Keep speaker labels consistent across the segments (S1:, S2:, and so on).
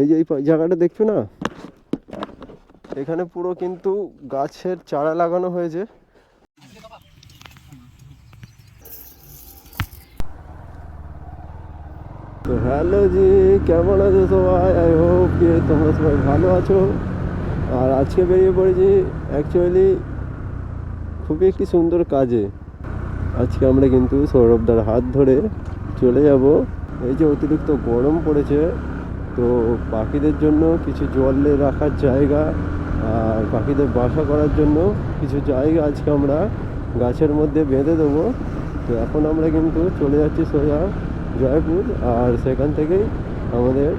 S1: এই যে এই জায়গাটা দেখছ না? এখানে পুরো কিন্তু গাছের চারা লাগানো হয়েছে। তো হ্যালো জি, কেমন আছো সবাই? আই হোপ যে তোমরা সবাই ভালো আছো। আর আজকে বেরিয়ে পড়েছি অ্যাকচুয়ালি খুবই একটি সুন্দর কাজে। আজকে আমরা কিন্তু সৌরভদার হাত ধরে চলে যাব। এই যে অতিরিক্ত গরম পড়েছে তো পাখিদের জন্য কিছু জলে রাখার জায়গা, আর পাখিদের বাসা করার জন্য কিছু জায়গা আজকে আমরা গাছের মধ্যে বেঁধে দেবো। তো এখন আমরা কিন্তু চলে যাচ্ছি সোজা জয়পুর, আর সেখান থেকেই আমাদের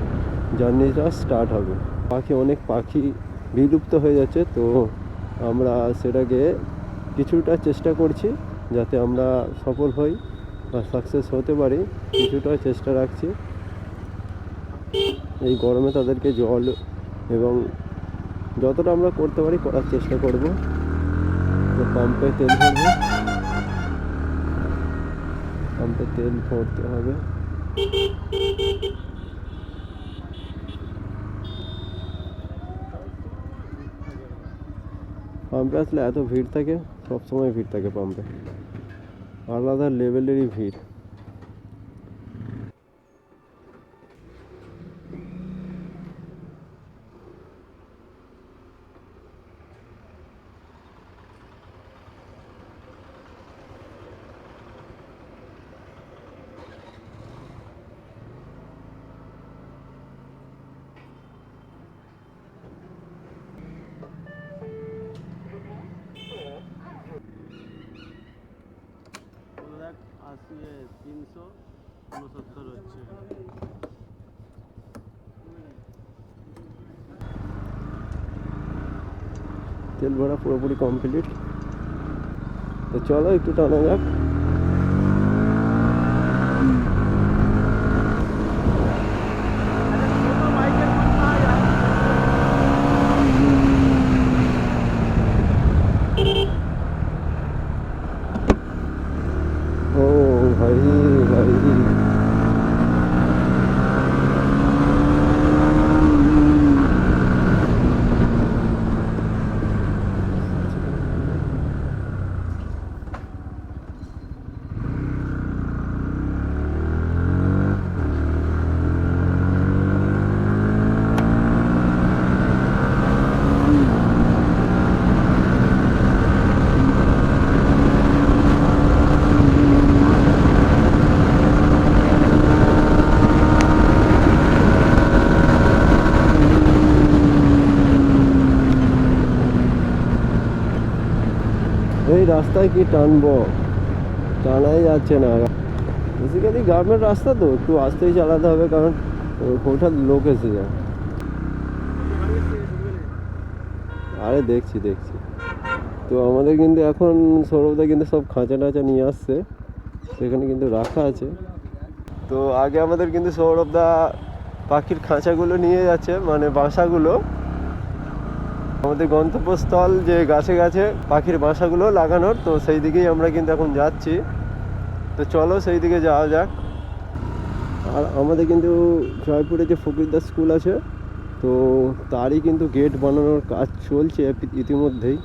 S1: জার্নিটা স্টার্ট হবে। পাখি, অনেক পাখি বিলুপ্ত হয়ে যাচ্ছে, তো আমরা সেটাকে কিছুটা চেষ্টা করছি যাতে আমরা সফল হই বা সাকসেস হতে পারি। কিছুটা চেষ্টা রাখছি। এই গরমে তাদেরকে জল এবং যতটা আমরা করতে পারি করার চেষ্টা করব। পাম্পে তেল ভরবো। পাম্পে তেল ভরতে হবে। পাম্পে আসলে এত ভিড় থাকে সব সময় ভিড় থাকে পাম্পে আলাদা লেভেলেরই ভিড়
S2: দেখ আশি এ তিনশো উনসত্তর হচ্ছে
S1: তেল ভরা পুরোপুরি কমপ্লিট তো চলো একটু টানা যাক ও ভাই ভাই এই রাস্তায় কি টানবো? টানাই যাচ্ছে না। বেসিক্যালি গ্রামের রাস্তা তো, একটু আস্তেই চালাতে হবে কারণ হঠাৎ লোক এসে যায়। আরে দেখছি দেখছি। তো আমাদের কিন্তু এখন সৌরভদা কিন্তু সব খাঁচা টাচা নিয়ে আসছে। সেখানে কিন্তু রাখা আছে। তো আগে আমাদের কিন্তু সৌরভদা পাখির খাঁচাগুলো নিয়ে যাচ্ছে মানে বাসাগুলো। আমাদের গন্তব্যস্থল যে গাছে গাছে পাখির বাসাগুলো লাগানোর, তো সেই দিকেই আমরা কিন্তু এখন যাচ্ছি। তো চলো সেই দিকে যাওয়া যাক। আর আমাদের কিন্তু জয়পুরে যে ফকিরদাস স্কুল আছে, তো তারই কিন্তু গেট বানানোর কাজ চলছে ইতিমধ্যেই।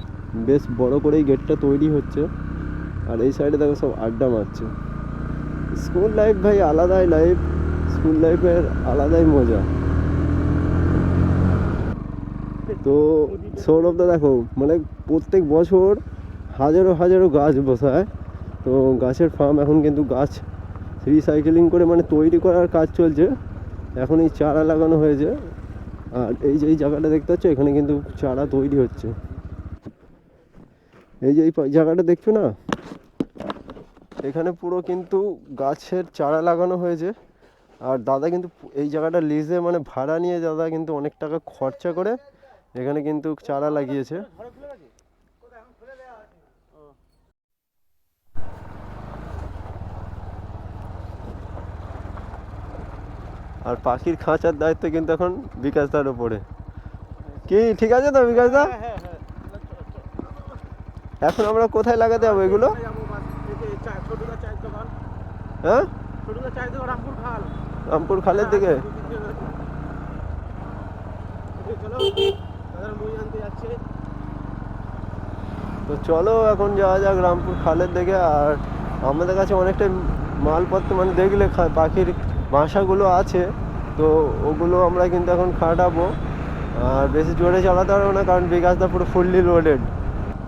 S1: বেশ বড় করেই গেটটা তৈরি হচ্ছে। আর এই সাইডে দেখো সব আড্ডা মারছে। স্কুল লাইফ ভাই আলাদাই লাইফ, স্কুল লাইফের আলাদাই মজা। তো সৌরভদা দেখো মানে প্রত্যেক বছর হাজারো হাজারো গাছ বসায়। তো গাছের ফার্ম এখন কিন্তু গাছ রিসাইকেলিং করে মানে তৈরি করার কাজ চলছে। এখন এই চারা লাগানো হয়েছে। আর এই যে এই জায়গাটা দেখতে পাচ্ছ, এখানে কিন্তু চারা তৈরি হচ্ছে। এই যে এই জায়গাটা দেখছ না? এখানে পুরো কিন্তু গাছের চারা লাগানো হয়েছে। আর দাদা কিন্তু এই জায়গাটা লিজে মানে ভাড়া নিয়ে দাদা কিন্তু অনেক টাকা খরচা করে। এখানে কিন্তু চারা লাগিয়েছে। আর পাখির খাঁচার দায়িত্ব কিন্তু এখন বিকাশ দার উপরে। কি, ঠিক আছে তো বিকাশ দা?
S2: হ্যাঁ
S1: এখন আমরা কোথায় লাগাতে যাব এগুলো? হ্যাঁ?
S2: রামপুর
S1: খালের দিকে। তো চলো এখন যাওয়া যাক রামপুর খালের দিকে, আর আমাদের কাছে অনেকটা মালপত্র মানে দেখলে পাখির বাসাগুলো আছে, তো ওগুলো আমরা কিন্তু এখন খাটাবো। আর বেশি জোরে চালাতে পারব না, কারণ বিকাশদা পুরো ফুললি লোডেড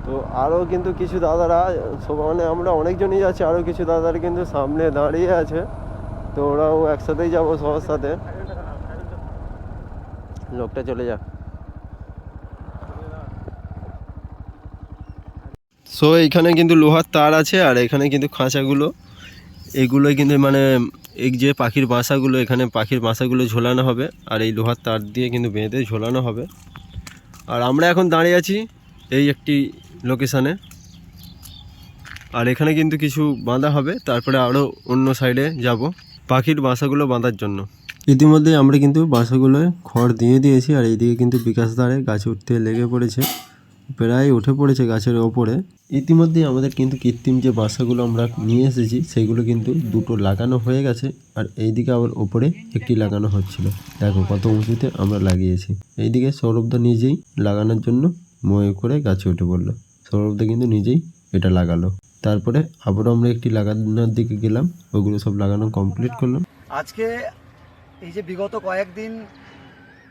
S1: তো আরও কিন্তু কিছু দাদারা মানে আমরা অনেকজনই যাচ্ছি, আরও কিছু দাদারা কিন্তু সামনে দাঁড়িয়ে আছে। তো ওরাও একসাথেই যাব সবার সাথে। লোকটা চলে যাক। সো এইখানে কিন্তু লোহার তার আছে আর এখানে কিন্তু খাঁচাগুলো। এগুলো কিন্তু মানে এই যে পাখির বাসাগুলো, এখানে পাখির বাসাগুলো ঝোলানো হবে আর এই লোহার তার দিয়ে কিন্তু বেঁধে ঝোলানো হবে। আর আমরা এখন দাঁড়িয়ে আছি এই একটি লোকেশানে আর এখানে কিন্তু কিছু বাঁধা হবে, তারপরে আরও অন্য সাইডে যাব পাখির বাসাগুলো বাঁধার জন্য। ইতিমধ্যে আমরা কিন্তু বাসাগুলোয় খড় দিয়ে দিয়েছি আর এইদিকে কিন্তু বিকাশ দ্বারে গাছে উঠতে লেগে পড়েছে। প্রায় উঠে পড়েছে গাছের ওপরে। ইতিমধ্যে আমাদের কিন্তু কৃত্রিম যে বাসাগুলো আমরা নিয়ে এসেছি, সেগুলো কিন্তু দুটো লাগানো হয়ে গেছে আর এইদিকে আবার ওপরে একটি লাগানো হচ্ছিল। দেখো কত উঁচুতে আমরা লাগিয়েছি। এইদিকে সৌরভদা নিজেই লাগানোর জন্য ময়ে করে গাছে উঠে পড়ল। সৌরভদা কিন্তু নিজেই এটা লাগালো। তারপরে আবারও আমরা একটি লাগানোর দিকে গেলাম, ওগুলো সব লাগানো কমপ্লিট করলাম।
S3: আজকে এই যে বিগত কয়েকদিন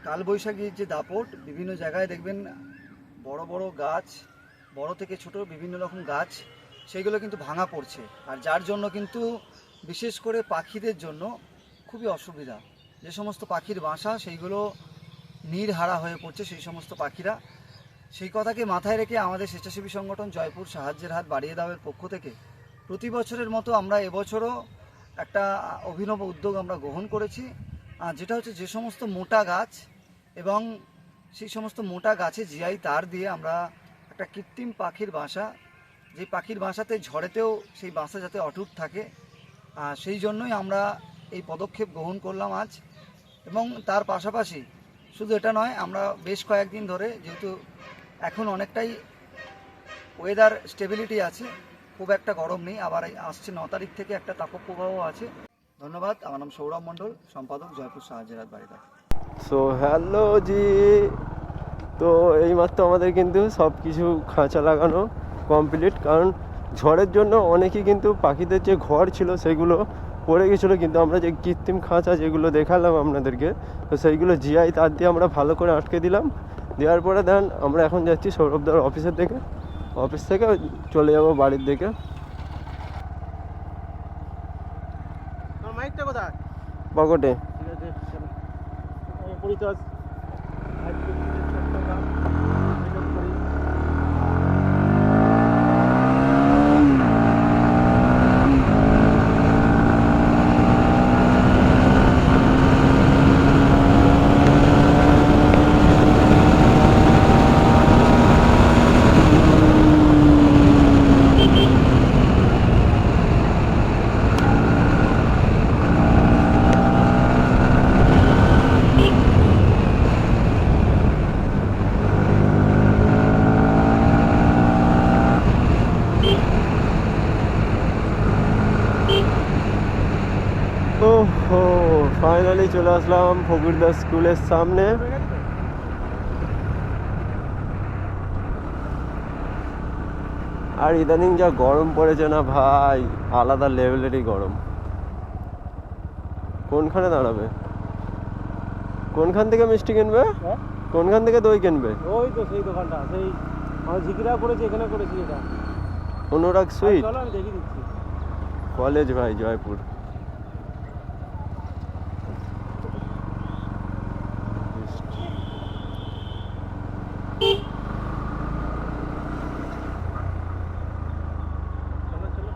S3: কালবৈশাখীর যে দাপট, বিভিন্ন জায়গায় দেখবেন বড় বড় গাছ, বড় থেকে ছোট বিভিন্ন রকম গাছ সেইগুলো কিন্তু ভাঙা পড়ছে। আর যার জন্য কিন্তু বিশেষ করে পাখিদের জন্য খুবই অসুবিধা। যে সমস্ত পাখির বাসা, সেইগুলো নির্হারা হয়ে পড়ছে সেই সমস্ত পাখিরা। সেই কথাকে মাথায় রেখে আমাদের স্বেচ্ছাসেবী সংগঠন জয়পুর সাহায্যের হাত বাড়িয়ে দেওয়ার পক্ষ থেকে প্রতি বছরের মতো আমরা এবছরও একটা অভিনব উদ্যোগ আমরা গ্রহণ করেছি। যেটা হচ্ছে যে সমস্ত মোটা গাছ এবং সেই সমস্ত মোটা গাছে জিআই তার দিয়ে আমরা একটা কৃত্রিম পাখির বাসা, যে পাখির বাসাতে ঝড়েতেও সেই বাসা যাতে অটুট থাকে। আর সেই জন্যই আমরা এই পদক্ষেপ গ্রহণ করলাম আজ। এবং তার পাশাপাশি শুধু এটা নয়, আমরা বেশ কয়েকদিন ধরে যেহেতু এখন অনেকটাই ওয়েদার স্টেবিলিটি আছে, খুব একটা গরম নেই, আবার আসছে ন তারিখ থেকে একটা তাপপ্রবাহ আছে। ধন্যবাদ, আমার নাম সৌরভ মণ্ডল, সম্পাদক জয়পুর সাহায্যের বাড়িতে।
S1: সো হ্যালো জি তো এইমাত্র আমাদের কিন্তু সব কিছু খাঁচা লাগানো কমপ্লিট কারণ ঝড়ের জন্য অনেকেই কিন্তু পাখিদের যে ঘর ছিল সেগুলো পড়ে গেছিল কিন্তু আমরা যে কৃত্রিম খাঁচা যেগুলো দেখালাম আপনাদেরকে তো সেইগুলো জিআই তার দিয়ে আমরা ভালো করে আটকে দিলাম। দেওয়ার পরে দেন আমরা এখন যাচ্ছি সৌরভদার অফিসের থেকে অফিস থেকে চলে যাব বাড়ির দিকে। পকেটে
S2: পরিচয়
S1: চলে আসলাম ফকিরদাস স্কুলের সামনে। আর ইদানিং যা গরম পড়েছে না ভাই আলাদা লেভেলেরই গরম। কোনখানে দাঁড়াবে? কোনখান থেকে মিষ্টি কিনবে?
S2: হ্যাঁ?
S1: কোনখান থেকে দই কিনবে?
S2: ওই তো সেই দোকানটা সেই আমার ঝিকিরা করেছে এখানে করেছি এটা
S1: অনুরাগ সুইট?
S2: চলো আমি দেখিয়ে দিচ্ছি।
S1: কলেজ ভাই জয়পুর
S2: চলো চলো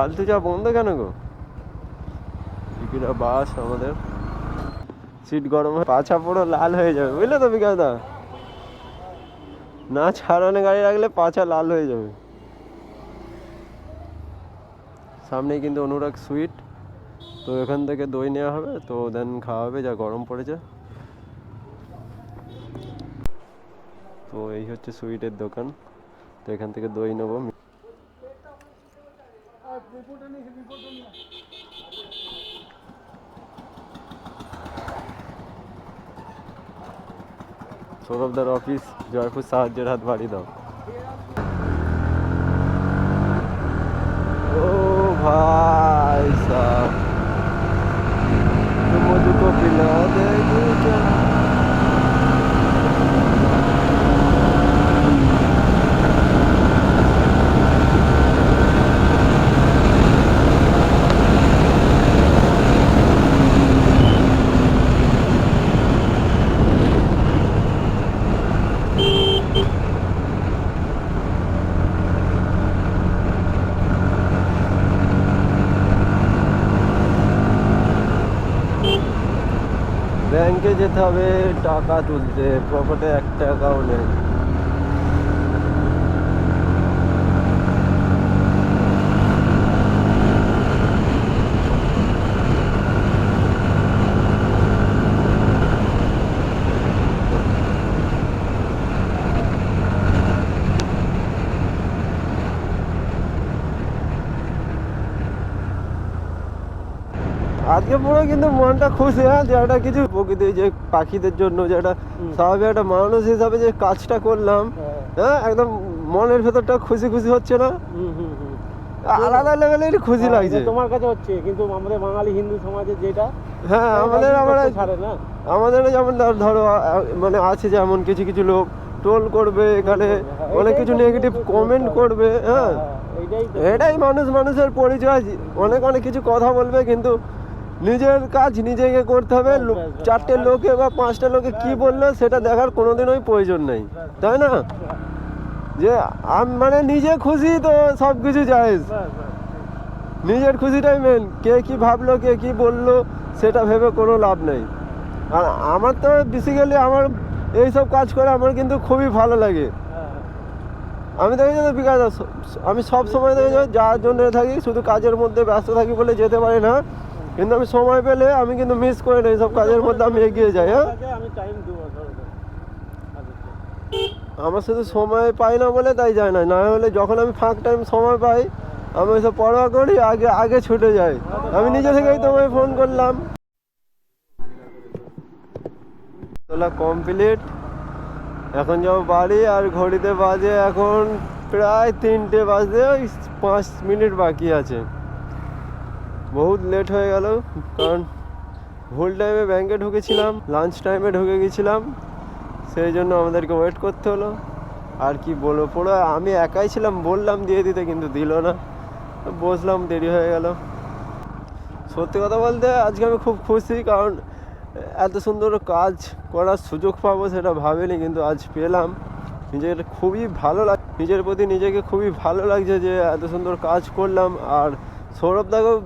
S1: ফালতু যা বন্ধ কেন গো? টিকিটা বাস আমাদের। সিট গরম হয়ে পাছা পুরো লাল হয়ে যাবে, বুঝলে তো বিকাশদা না ছাড়ানো গাড়ি রাখলে পাছা লাল হয়ে যাবে। সামনে কিন্তু অনুরাগ সুইট। তো এখান থেকে দই নেওয়া হবে, তো দেন খাওয়া হবে, যা গরম পড়েছে। তো এই হচ্ছে সুইটের দোকান। তো এখান থেকে দই নেব সৌরভদার অফিস জয়পুর সাহায্যের হাত বাড়ি দাও ও ভাই সাহব ব্যাংকে যেতে হবে টাকা তুলতে পকেটে একটা টাকাও আজকে পুরো কিন্তু মনটা খুশি হ্যাঁ যে একটা কিছু প্রকৃতি যে পাখিদের জন্য যে একটা স্বাভাবিক একটা মানুষ হিসাবে যে কাজটা করলাম হ্যাঁ। একদম মনের ভেতরটা খুশি খুশি হচ্ছে না। আলাদা লেভেলের খুশি
S2: হ্যাঁ,
S1: লাগছে।
S2: তোমার কাছে হচ্ছে কিন্তু আমাদের বাঙালি হিন্দু সমাজে যেটা
S1: হ্যাঁ আমাদের আমরা
S2: ছাড়ে না?
S1: আমাদের যেমন ধর- মানে আছে যেমন কিছু কিছু লোক টোল করবে এখানে
S2: হ্যাঁ,
S1: অনেক কিছু নেগেটিভ কমেন্ট করবে হ্যাঁ। এটাই মানুষ মানুষের পরিচয় অনেক অনেক কিছু কথা বলবে কিন্তু নিজের কাজ নিজেকে করতে হবে। চারটে লোকে বা পাঁচটা লোকে কি বলল সেটা দেখার কোনোদিনই প্রয়োজন নেই। তাই না? যে আমি মানে নিজে খুশি তো সব কিছু জায়েজ। নিজের খুশিটাই মেন কে কি ভাবলো কে কি বলল সেটা ভেবে কোনো লাভ নেই। আর আমার তো বেসিক্যালি আমার এইসব কাজ করে আমার কিন্তু খুবই ভালো লাগে।
S2: হ্যাঁ,
S1: আমি দেখেছি তো বিকাশ আমি সব সময় দেখেছি যার জন্য থাকি শুধু কাজের মধ্যে ব্যস্ত থাকি বলে যেতে পারি না। কিন্তু আমি সময় পেলে আমি কিন্তু মিস করি না এইসব কাজের মধ্যে আমি এগিয়ে যাই হ্যাঁ? আমার শুধু সময় পাই না বলে তাই যায় না না হলে যখন আমি ফাঁক টাইম সময় পাই আমি ওইসব পড়া করি আগে আগে ছুটে যাই। আমি নিজে থেকেই তোমায় ফোন করলাম। তোলা কমপ্লিট এখন যাব বাড়ি আর ঘড়িতে বাজে এখন প্রায় তিনটে বাজে ওই পাঁচ মিনিট বাকি আছে। বহুত লেট হয়ে গেল, কারণ ভুল টাইমে ব্যাংকে ঢুকেছিলাম লাঞ্চ টাইমে ঢুকে গেছিলাম, সেই জন্য আমাদেরকে ওয়েট করতে হলো। আর কি বলব, পুরো আমি একাই ছিলাম, বললাম দিয়ে দিতে, কিন্তু দিল না। বসলাম, দেরি হয়ে গেল। সত্যি কথা বলতে, আজকে আমি খুব খুশি, কারণ এত সুন্দর কাজ করার সুযোগ পাবো সেটা ভাবিনি, কিন্তু আজ পেলাম। নিজের খুবই ভালো লাগ, নিজের প্রতি নিজেকে খুবই ভালো লাগছে যে এত সুন্দর কাজ করলাম। আর সৌরভ সৌরভদাকেও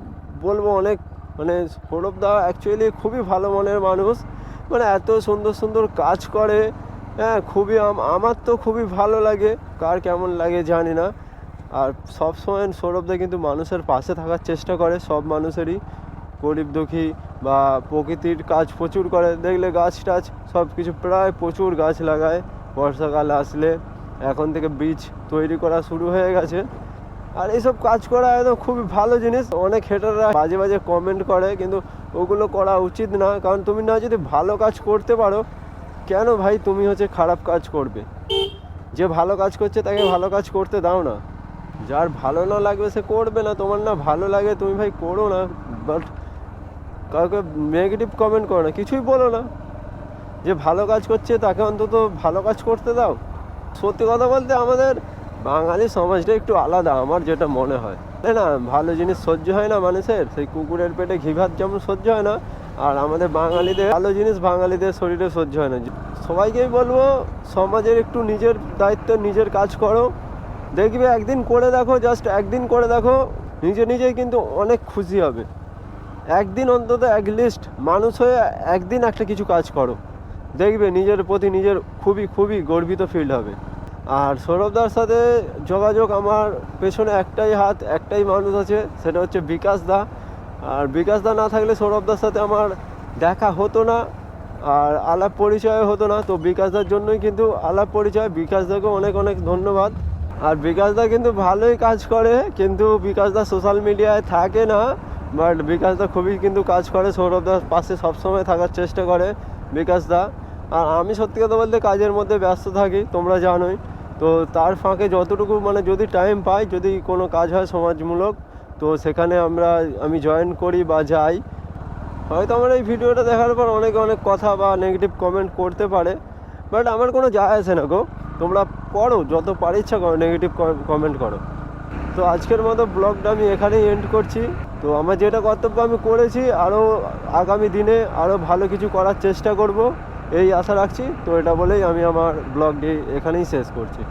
S1: বলব অনেক মানে সৌরভদা অ্যাকচুয়ালি খুবই ভালো মনের মানুষ। মানে এত সুন্দর সুন্দর কাজ করে হ্যাঁ খুবই আম- আমার তো খুবই ভালো লাগে, কার কেমন লাগে জানি না। আর সবসময় সৌরভদা কিন্তু মানুষের পাশে থাকার চেষ্টা করে, সব মানুষেরই। গরিব দুঃখী বা প্রকৃতির কাজ প্রচুর করে, দেখলে গাছ টাছ, সব কিছু প্রায় প্রচুর গাছ লাগায়। বর্ষাকাল আসলে, এখন থেকে বীজ তৈরি করা শুরু হয়ে গেছে। আর এইসব কাজ করা একদম খুবই ভালো জিনিস। অনেক হেটাররা বাজে বাজে কমেন্ট করে, কিন্তু ওগুলো করা উচিত না। কারণ তুমি না যদি ভালো কাজ করতে পারো, কেন ভাই তুমি হচ্ছে খারাপ কাজ করবে? যে ভালো কাজ করছে তাকে ভালো কাজ করতে দাও না। যার ভালো না লাগবে সে করবে না, তোমার না ভালো লাগে তুমি ভাই করো না। বাট কাউকে নেগেটিভ কমেন্ট করো না, কিছুই বলো না। যে ভালো কাজ করছে তাকে অন্তত ভালো কাজ করতে দাও। সত্যি কথা বলতে আমাদের বাঙালি সমাজটা একটু আলাদা, আমার যেটা মনে হয়। তাই না? ভালো জিনিস সহ্য হয় না মানুষের, সেই কুকুরের পেটে ঘি ভাত যেমন সহ্য হয় না, আর আমাদের বাঙালিদের, ভালো জিনিস বাঙালিদের শরীরে সহ্য হয় না। সবাইকেই বলব, সমাজের একটু নিজের দায়িত্ব, নিজের কাজ করো। দেখবে একদিন করে দেখো, জাস্ট একদিন করে দেখো, নিজে নিজেই কিন্তু অনেক খুশি হবে। একদিন অন্তত লিস্ট মানুষ হয়ে একদিন একটা কিছু কাজ করো। দেখবে নিজের প্রতি নিজের খুবই খুবই গর্বিত ফিল হবে। আর সৌরভদার সাথে যোগাযোগ আমার পেছনে একটাই হাত, একটাই মানুষ আছে, সেটা হচ্ছে বিকাশ দা। আর বিকাশ দা না থাকলে সৌরভদার সাথে আমার দেখা হতো না আর আলাপ পরিচয় হতো না। তো বিকাশদার জন্যই কিন্তু আলাপ পরিচয়। বিকাশদাকে অনেক অনেক ধন্যবাদ। আর বিকাশদা কিন্তু ভালোই কাজ করে, কিন্তু বিকাশদা সোশ্যাল মিডিয়ায় থাকে না। বাট বিকাশদা খুবই কিন্তু কাজ করে, সৌরভদার পাশে সবসময় থাকার চেষ্টা করে বিকাশদা আর আমি সত্যি কথা বলতে কাজের মধ্যে ব্যস্ত থাকি, তোমরা জানোই। তো তার ফাঁকে যতটুকু মানে যদি টাইম পাই, যদি কোনো কাজ হয় সমাজমূলক, তো সেখানে আমরা, আমি জয়েন করি বা যাই। হয়তো আমার এই ভিডিওটা দেখার পর অনেকে অনেক কথা বা নেগেটিভ কমেন্ট করতে পারে বাট আমার কোনো যায় আসে না গো। তোমরা করো যত পার ইচ্ছা করো নেগেটিভ কমেন্ট করো। তো আজকের মতো ব্লগটা আমি এখানেই এন্ড করছি। তো আমার যেটা কর্তব্য আমি করেছি আরও আগামী দিনে আরও ভালো কিছু করার চেষ্টা করব। এই আশা রাখছি। তো এটা বলেই আমি আমার ব্লগটি এখানেই শেষ করছি।